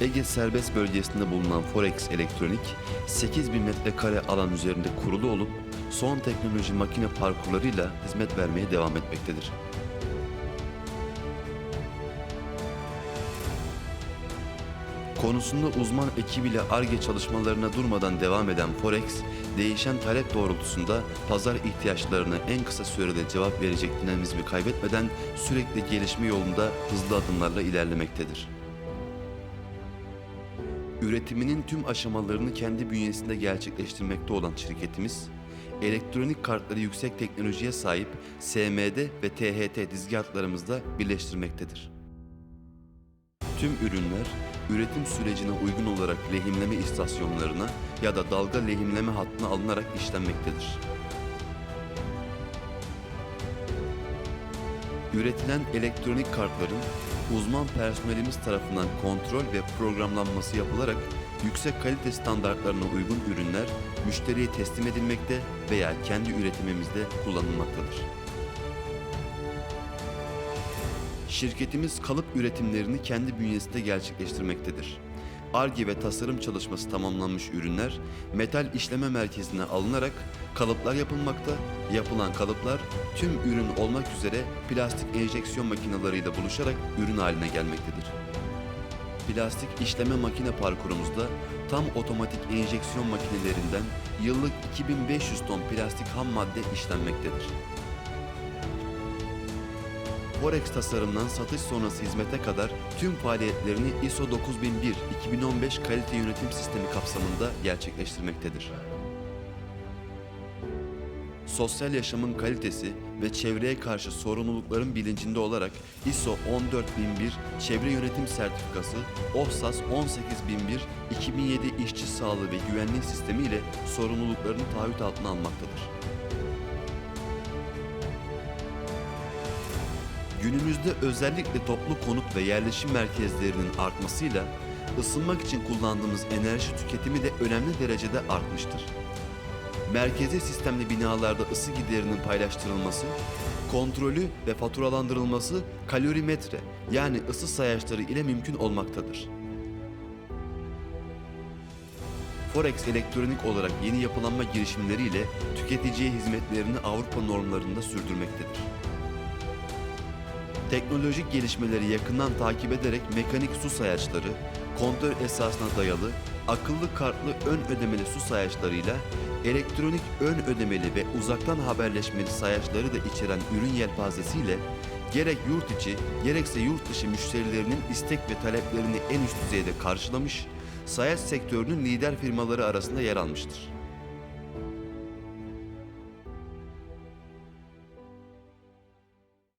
Ege serbest bölgesinde bulunan Forex Elektronik, 8000 metrekare alan üzerinde kurulu olup son teknoloji makine parkurlarıyla hizmet vermeye devam etmektedir. Konusunda uzman ekibiyle ARGE çalışmalarına durmadan devam eden Forex, değişen talep doğrultusunda pazar ihtiyaçlarına en kısa sürede cevap verecek dinamizmi kaybetmeden sürekli gelişme yolunda hızlı adımlarla ilerlemektedir. Üretiminin tüm aşamalarını kendi bünyesinde gerçekleştirmekte olan şirketimiz, elektronik kartları yüksek teknolojiye sahip SMD ve THT dizgahlarımızda birleştirmektedir. Tüm ürünler üretim sürecine uygun olarak lehimleme istasyonlarına ya da dalga lehimleme hattına alınarak işlenmektedir. Üretilen elektronik kartların uzman personelimiz tarafından kontrol ve programlanması yapılarak yüksek kalite standartlarına uygun ürünler müşteriye teslim edilmekte veya kendi üretimimizde kullanılmaktadır. Şirketimiz kalıp üretimlerini kendi bünyesinde gerçekleştirmektedir. ARGE ve tasarım çalışması tamamlanmış ürünler metal işleme merkezine alınarak kalıplar yapılmakta. Yapılan kalıplar tüm ürün olmak üzere plastik enjeksiyon makineleriyle buluşarak ürün haline gelmektedir. Plastik işleme makine parkurumuzda tam otomatik enjeksiyon makinelerinden yıllık 2500 ton plastik ham madde işlenmektedir. Forex tasarımdan satış sonrası hizmete kadar tüm faaliyetlerini ISO 9001-2015 kalite yönetim sistemi kapsamında gerçekleştirmektedir. Sosyal yaşamın kalitesi ve çevreye karşı sorumlulukların bilincinde olarak ISO 14001 Çevre Yönetim Sertifikası, OHSAS 18001 2007 İşçi Sağlığı ve Güvenliği Sistemi ile sorumluluklarını taahhüt altına almaktadır. Günümüzde özellikle toplu konut ve yerleşim merkezlerinin artmasıyla ısınmak için kullandığımız enerji tüketimi de önemli derecede artmıştır. Merkezi sistemli binalarda ısı giderinin paylaştırılması, kontrolü ve faturalandırılması kalorimetre yani ısı sayaçları ile mümkün olmaktadır. Forex elektronik olarak yeni yapılanma girişimleriyle tüketiciye hizmetlerini Avrupa normlarında sürdürmektedir. Teknolojik gelişmeleri yakından takip ederek mekanik su sayaçları, kontör esasına dayalı, akıllı kartlı ön ödemeli su sayaçlarıyla elektronik ön ödemeli ve uzaktan haberleşmeli sayaçları da içeren ürün yelpazesiyle gerek yurt içi gerekse yurt dışı müşterilerinin istek ve taleplerini en üst düzeyde karşılamış, sayaç sektörünün lider firmaları arasında yer almıştır.